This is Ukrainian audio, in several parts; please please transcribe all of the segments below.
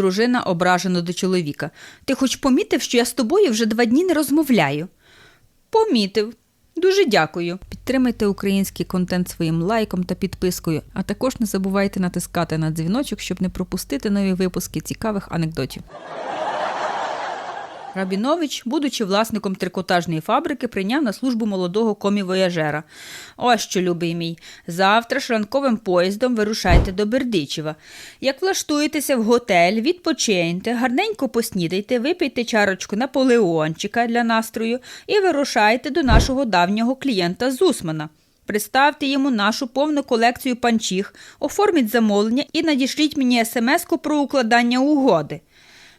Дружина ображено до чоловіка. Ти хоч помітив, що я з тобою вже два дні не розмовляю? Помітив. Дуже дякую. Підтримайте український контент своїм лайком та підпискою, а також не забувайте натискати на дзвіночок, щоб не пропустити нові випуски цікавих анекдотів. Рабінович, будучи власником трикотажної фабрики, прийняв на службу молодого комі-вояжера. Ось що, любий мій, завтра ж ранковим поїздом вирушайте до Бердичева. Як влаштуєтеся в готель, відпочиньте, гарненько поснідайте, випийте чарочку наполеончика для настрою і вирушайте до нашого давнього клієнта Зусмана. Представте йому нашу повну колекцію панчіх, оформіть замовлення і надішліть мені смс-ку про укладання угоди.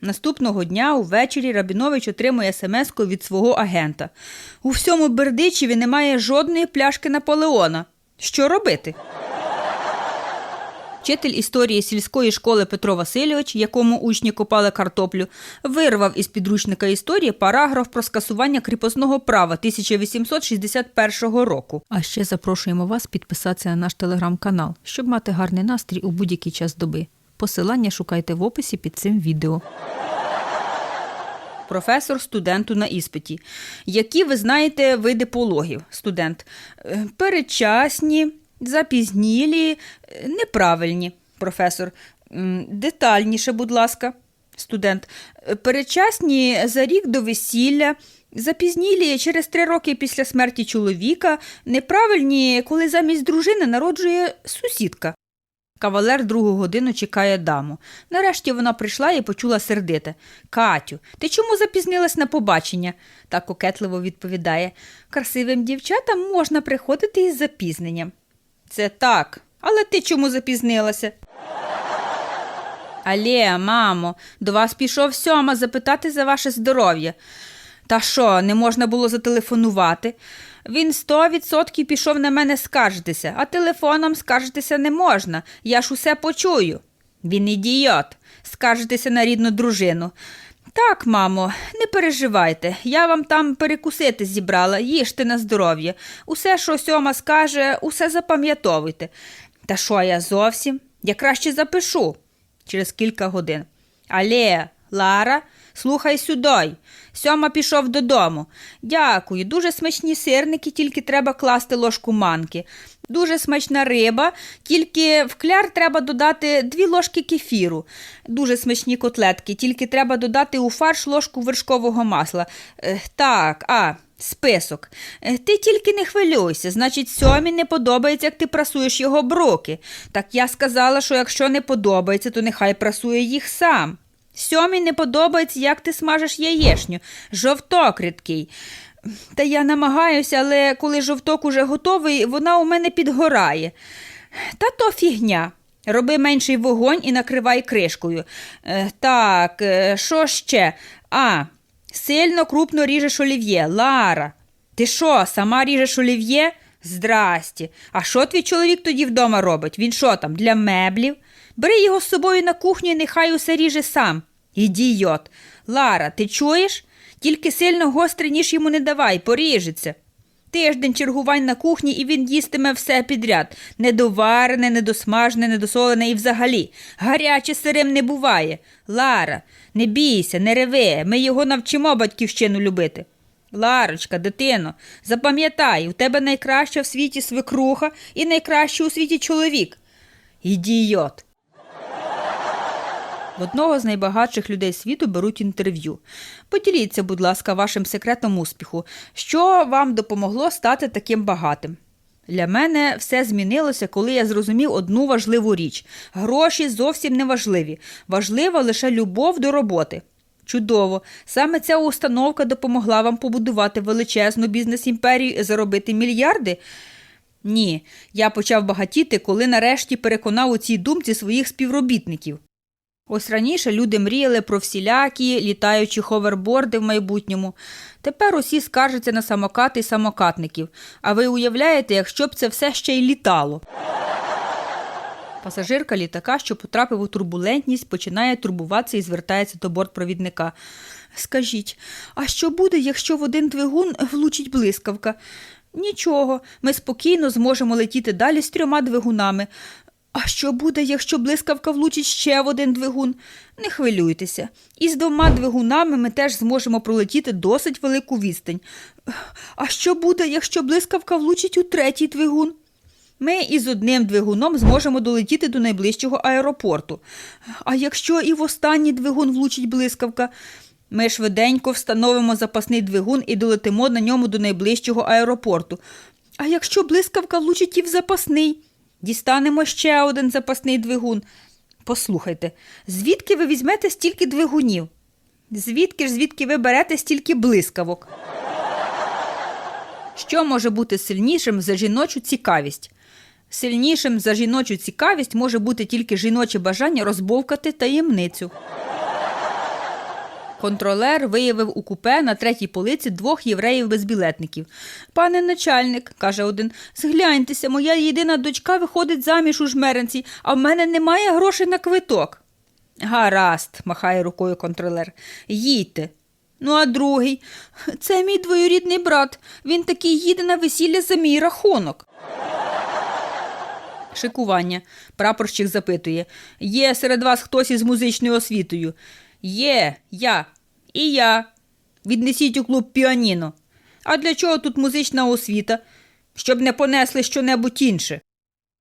Наступного дня увечері Рабінович отримує смс від свого агента. У всьому Бердичеві немає жодної пляшки Наполеона. Що робити? Вчитель історії сільської школи Петро Васильович, якому учні копали картоплю, вирвав із підручника історії параграф про скасування кріпосного права 1861 року. А ще запрошуємо вас підписатися на наш телеграм-канал, щоб мати гарний настрій у будь-який час доби. Посилання шукайте в описі під цим відео. Професор студенту на іспиті. Які ви знаєте види пологів? Студент. «Е, Передчасні, запізнілі, е, неправильні. Професор. Детальніше, будь ласка. Студент. «Е, Передчасні за рік до весілля. Запізнілі через три роки після смерті чоловіка, неправильні, коли замість дружини народжує сусідка. Кавалер другу годину чекає даму. Нарешті вона прийшла і почула сердите. Катю, ти чому запізнилась на побачення? та кокетливо відповідає. Красивим дівчатам можна приходити із запізненням. Це так, але ти чому запізнилася? Але, мамо, до вас пішов сьома запитати за ваше здоров'я. Та що, не можна було зателефонувати? Він сто відсотків пішов на мене скаржитися, а телефоном скаржитися не можна. Я ж усе почую. Він ідіот. Скаржитися на рідну дружину. Так, мамо, не переживайте. Я вам там перекусити зібрала, їжте на здоров'я. Усе, що сьома скаже, усе запам'ятовуйте. Та що я зовсім? Я краще запишу через кілька годин. Але, Лара, слухай сюди. Сьома пішов додому. Дякую. Дуже смачні сирники, тільки треба класти ложку манки. Дуже смачна риба, тільки в кляр треба додати дві ложки кефіру. Дуже смачні котлетки, тільки треба додати у фарш ложку вершкового масла. Е, так, а. Список. Е, Ти тільки не хвилюйся, значить, сьомі не подобається, як ти прасуєш його броки. Так я сказала, що якщо не подобається, то нехай прасує їх сам. Сьомій не подобається, як ти смажеш яєшню. Жовток рідкий. Та я намагаюся, але коли жовток уже готовий, вона у мене підгорає. Та то фігня. Роби менший вогонь і накривай кришкою. Е, так, е, що ще? А, сильно крупно ріжеш олів'є. Лара. Ти що, сама ріжеш олів'є? Здрасті. А що твій чоловік тоді вдома робить? Він що там, для меблів? Бери його з собою на кухню і нехай усе ріже сам. Ідіот. Лара, ти чуєш? Тільки сильно гострий ніж йому не давай, поріжеться. Тиждень чергувань на кухні, і він їстиме все підряд. Недоварене, недосмажене, недосолене і взагалі. Гаряче сирим не буває. Лара, не бійся, не реви, ми його навчимо батьківщину любити. Ларочка, дитино, запам'ятай, у тебе найкраща в світі свекруха і найкращий у світі чоловік. Ідіот. В одного з найбагатших людей світу беруть інтерв'ю. Поділіться, будь ласка, вашим секретом успіху. Що вам допомогло стати таким багатим? Для мене все змінилося, коли я зрозумів одну важливу річ: гроші зовсім не важливі. Важлива лише любов до роботи. Чудово! Саме ця установка допомогла вам побудувати величезну бізнес-імперію і заробити мільярди? Ні, я почав багатіти, коли нарешті переконав у цій думці своїх співробітників. Ось раніше люди мріяли про всілякі літаючі ховерборди в майбутньому. Тепер усі скаржаться на самокати і самокатників. А ви уявляєте, якщо б це все ще й літало? Пасажирка літака, що потрапив у турбулентність, починає турбуватися і звертається до бортпровідника. Скажіть, а що буде, якщо в один двигун влучить блискавка? Нічого, ми спокійно зможемо летіти далі з трьома двигунами. А що буде, якщо блискавка влучить ще в один двигун? Не хвилюйтеся. Із двома двигунами ми теж зможемо пролетіти досить велику відстань. А що буде, якщо блискавка влучить у третій двигун? Ми із одним двигуном зможемо долетіти до найближчого аеропорту. А якщо і в останній двигун влучить блискавка, ми швиденько встановимо запасний двигун і долетимо на ньому до найближчого аеропорту. А якщо блискавка влучить і в запасний, дістанемо ще один запасний двигун. Послухайте, звідки ви візьмете стільки двигунів? Звідки ж звідки ви берете стільки блискавок? Що може бути сильнішим за жіночу цікавість? Сильнішим за жіночу цікавість може бути тільки жіноче бажання розбовкати таємницю. Контролер виявив у купе на третій полиці двох євреїв-безбілетників. Пане начальник, каже один, згляньтеся, моя єдина дочка виходить заміж у жмеренці, а в мене немає грошей на квиток. Гаразд, махає рукою контролер. Їдьте. Ну, а другий. Це мій двоюрідний брат. Він такий їде на весілля за мій рахунок. Шикування. Прапорщик запитує. Є серед вас хтось із музичною освітою? Є, я. І я. Віднесіть у клуб піаніно. А для чого тут музична освіта? Щоб не понесли щонебудь інше.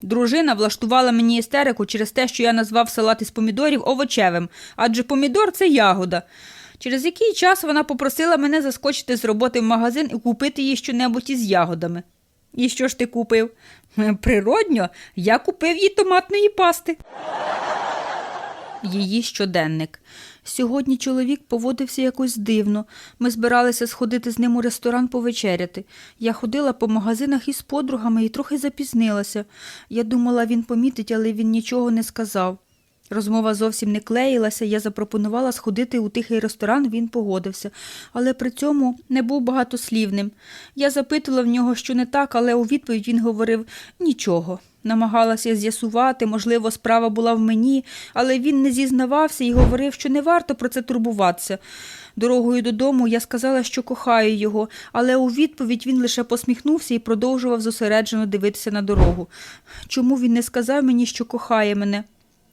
Дружина влаштувала мені істерику через те, що я назвав салат із помідорів овочевим, адже помідор це ягода. Через який час вона попросила мене заскочити з роботи в магазин і купити їй щонебудь із ягодами. І що ж ти купив? Природньо, я купив їй томатної пасти. Її щоденник. Сьогодні чоловік поводився якось дивно. Ми збиралися сходити з ним у ресторан повечеряти. Я ходила по магазинах із подругами і трохи запізнилася. Я думала, він помітить, але він нічого не сказав. Розмова зовсім не клеїлася, я запропонувала сходити у тихий ресторан, він погодився, але при цьому не був багатослівним. Я запитала в нього, що не так, але у відповідь він говорив нічого. Намагалася з'ясувати, можливо, справа була в мені, але він не зізнавався і говорив, що не варто про це турбуватися. Дорогою додому я сказала, що кохаю його, але у відповідь він лише посміхнувся і продовжував зосереджено дивитися на дорогу. Чому він не сказав мені, що кохає мене?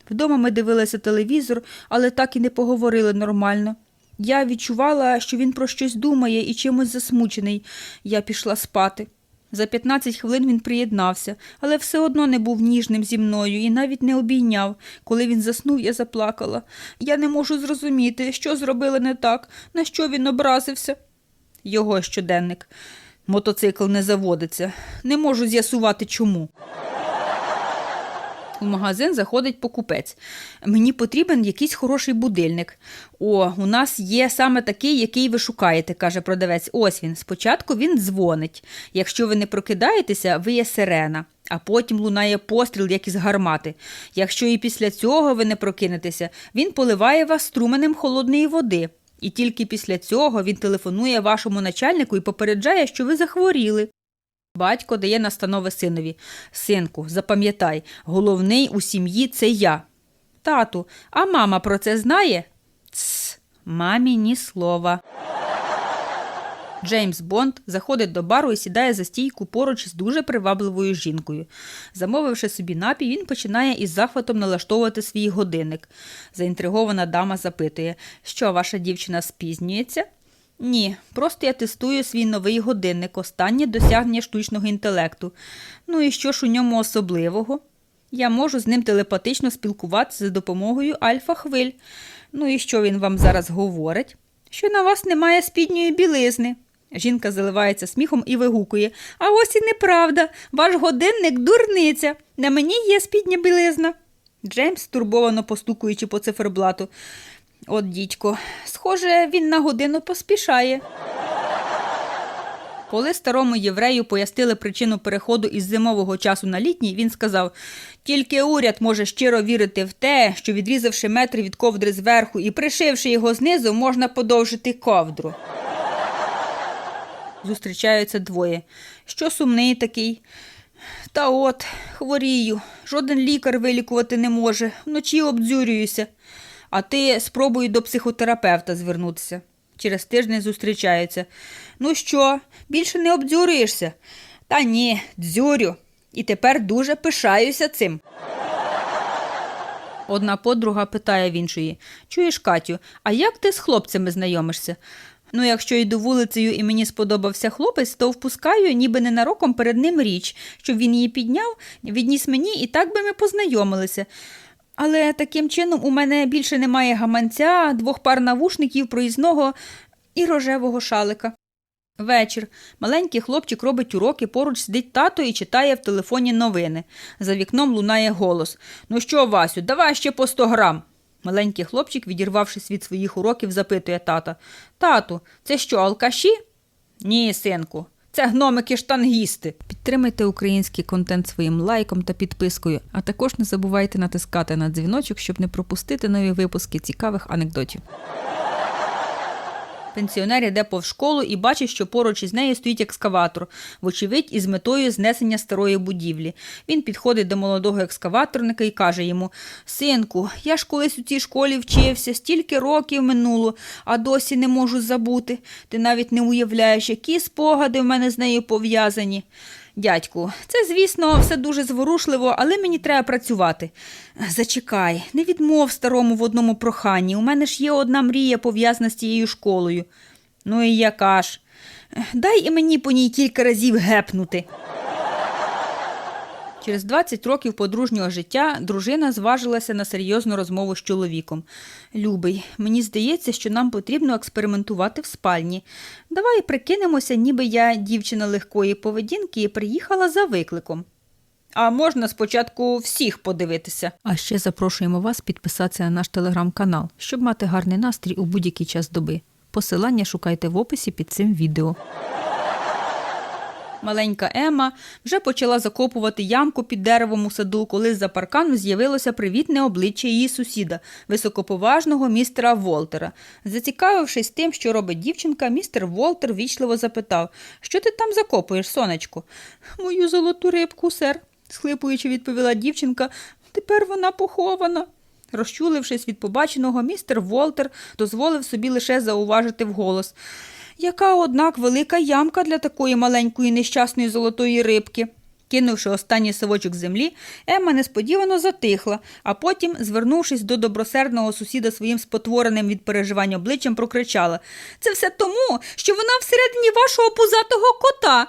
Вдома ми дивилися телевізор, але так і не поговорили нормально. Я відчувала, що він про щось думає і чимось засмучений. Я пішла спати. За 15 хвилин він приєднався, але все одно не був ніжним зі мною і навіть не обійняв. Коли він заснув, я заплакала. Я не можу зрозуміти, що зробили не так, на що він образився. Його щоденник. Мотоцикл не заводиться. Не можу з'ясувати чому. У магазин заходить покупець. Мені потрібен якийсь хороший будильник. О, у нас є саме такий, який ви шукаєте, каже продавець. Ось він. Спочатку він дзвонить. Якщо ви не прокидаєтеся, ви є сирена, а потім лунає постріл, як із гармати. Якщо і після цього ви не прокинетеся, він поливає вас струменем холодної води. І тільки після цього він телефонує вашому начальнику і попереджає, що ви захворіли. Батько дає настанови синові. Синку, запам'ятай, головний у сім'ї це я. Тату, а мама про це знає? Тсс, мамі ні слова. Джеймс Бонд заходить до бару і сідає за стійку поруч з дуже привабливою жінкою. Замовивши собі напій, він починає із захватом налаштовувати свій годинник. Заінтригована дама запитує, що ваша дівчина спізнюється? Ні, просто я тестую свій новий годинник, останнє досягнення штучного інтелекту. Ну і що ж у ньому особливого? Я можу з ним телепатично спілкуватися за допомогою альфа-хвиль. Ну і що він вам зараз говорить? Що на вас немає спідньої білизни. Жінка заливається сміхом і вигукує. А ось і неправда. Ваш годинник дурниця. На мені є спідня білизна. Джеймс, стурбовано постукуючи по циферблату. От дідько, схоже, він на годину поспішає. Коли старому єврею пояснили причину переходу із зимового часу на літній, він сказав: тільки уряд може щиро вірити в те, що відрізавши метр від ковдри зверху і пришивши його знизу, можна подовжити ковдру. Зустрічаються двоє. Що сумний такий? Та от, хворію, жоден лікар вилікувати не може, вночі обдзюрююся. А ти спробуй до психотерапевта звернутися. Через тиждень зустрічаються. Ну що, більше не обдзюрюєшся? Та ні, дзюрю. І тепер дуже пишаюся цим. Одна подруга питає в іншої: Чуєш, Катю, а як ти з хлопцями знайомишся? Ну, якщо йду вулицею і мені сподобався хлопець, то впускаю, ніби ненароком перед ним річ, щоб він її підняв, відніс мені, і так би ми познайомилися. Але таким чином у мене більше немає гаманця, двох пар навушників, проїзного і рожевого шалика. Вечір. Маленький хлопчик робить уроки, поруч сидить тато і читає в телефоні новини. За вікном лунає голос. Ну що, Васю, давай ще по 100 грам. Маленький хлопчик, відірвавшись від своїх уроків, запитує тата. Тату, це що, алкаші? Ні, синку, це гномики-штангісти. Підтримайте український контент своїм лайком та підпискою, а також не забувайте натискати на дзвіночок, щоб не пропустити нові випуски цікавих анекдотів. Пенсіонер йде повз школу і бачить, що поруч із нею стоїть екскаватор, вочевидь, із метою знесення старої будівлі. Він підходить до молодого екскаваторника і каже йому: Синку, я ж колись у цій школі вчився, стільки років минуло, а досі не можу забути. Ти навіть не уявляєш, які спогади в мене з нею пов'язані. Дядьку, це, звісно, все дуже зворушливо, але мені треба працювати. Зачекай, не відмов старому в одному проханні. У мене ж є одна мрія пов'язана з тією школою. Ну і яка ж? Дай і мені по ній кілька разів гепнути. Через 20 років подружнього життя дружина зважилася на серйозну розмову з чоловіком. Любий, мені здається, що нам потрібно експериментувати в спальні. Давай прикинемося, ніби я дівчина легкої поведінки і приїхала за викликом. А можна спочатку всіх подивитися. А ще запрошуємо вас підписатися на наш телеграм-канал, щоб мати гарний настрій у будь-який час доби. Посилання шукайте в описі під цим відео. Маленька Ема вже почала закопувати ямку під деревом у саду, коли з-за паркану з'явилося привітне обличчя її сусіда, високоповажного містера Волтера. Зацікавившись тим, що робить дівчинка, містер Волтер вічливо запитав, що ти там закопуєш, сонечко? Мою золоту рибку, сер, схлипуючи, відповіла дівчинка. Тепер вона похована. Розчулившись від побаченого, містер Волтер дозволив собі лише зауважити вголос. Яка, однак, велика ямка для такої маленької нещасної золотої рибки. Кинувши останній совочок землі, Емма несподівано затихла, а потім, звернувшись до добросердного сусіда своїм спотвореним від переживань обличчям, прокричала Це все тому, що вона всередині вашого пузатого кота.